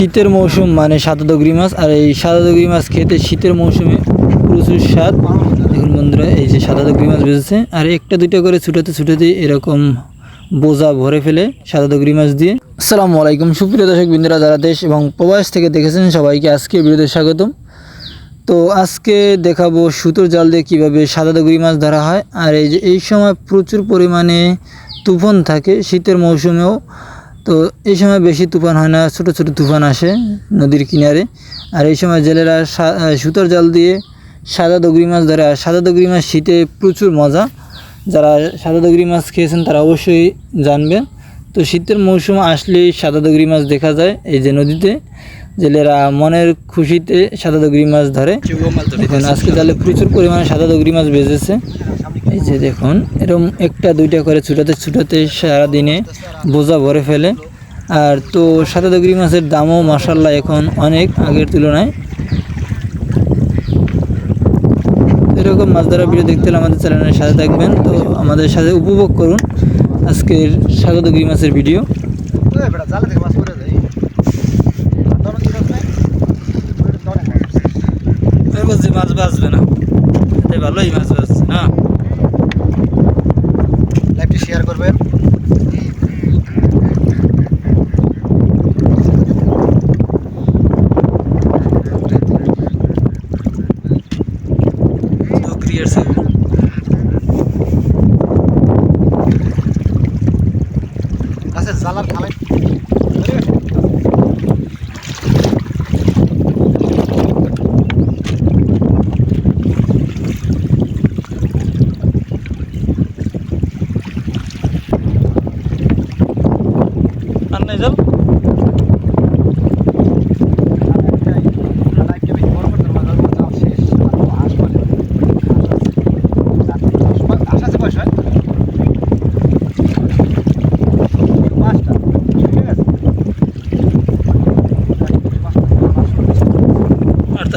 শীতের মৌসুম মানে সাদা মাছ, আর এই সাদা মাছ খেতে শীতের মৌসুমে প্রচুর স্বাদ। দেখুন বন্ধুরা, এই যে সাদা মাছ বেজেছে আর একটা দুইটা করে ছুটাতে ছুটাতে এরকম বোঝা ভরে ফেলে সাদা দগরি মাছ দিয়ে। আসসালামু আলাইকুম, সুপ্রিয় দর্শক বিন্দুরা, যারা দেশ এবং প্রবাস থেকে দেখেছেন, সবাইকে আজকে ভিডিওতে স্বাগতম। তো আজকে দেখাবো সুতোর জাল দিয়ে কীভাবে সাদা দগরি মাছ ধরা হয়, আর এই যে এই সময় প্রচুর পরিমাণে তুফান থাকে শীতের মৌসুমেও। তো এই সময় বেশি তুফান হয় না, ছোট ছোট তুফান আসে নদীর কিনারে। আর এই সময় জেলেরা সুতোর জাল দিয়ে সাদা দগরি মাছ ধরে। আর সাদা দগরি মাছ শীতে প্রচুর মজা। যারা সাদা দগরি মাছ খেয়েছেন তারা অবশ্যই জানবেন। তো শীতের মৌসুম আসলেই সাদা দগরি মাছ দেখা যায় এই যে নদীতে। জেলেরা মনের খুশিতে সাদা দগরি মাছ ধরে। দেখুন, আজকে তাহলে প্রচুর পরিমাণে সাদা দগরি মাছ বেজেছে। এই যে দেখুন এরকম একটা, দুইটা করে ছুটাতে ছুটাতে সারাদিনে বোঝা ভরে ফেলে। আর তো সাদা দগরি মাছের দামও মাসাল্লাহ এখন অনেক আগের তুলনায়। এরকম মাছ ধরা ভিডিও দেখতে হলে আমাদের চ্যানেলের সাথে থাকবেন। তো আমাদের সাথে উপভোগ করুন আজকের সাদা দগরি মাছের ভিডিও বলছি মাছ বাঁচবে না। এতে ভালোই মাছ বাঁচছে না? লাইভটি শেয়ার করবেন। গাছের জালার খালাই আর নাই জল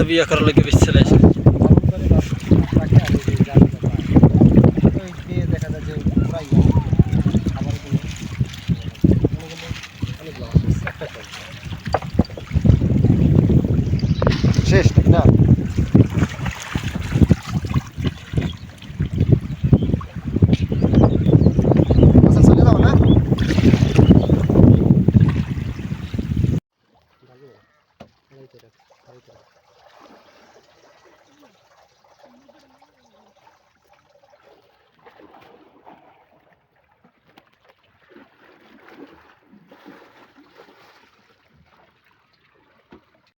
আর তা বিয়া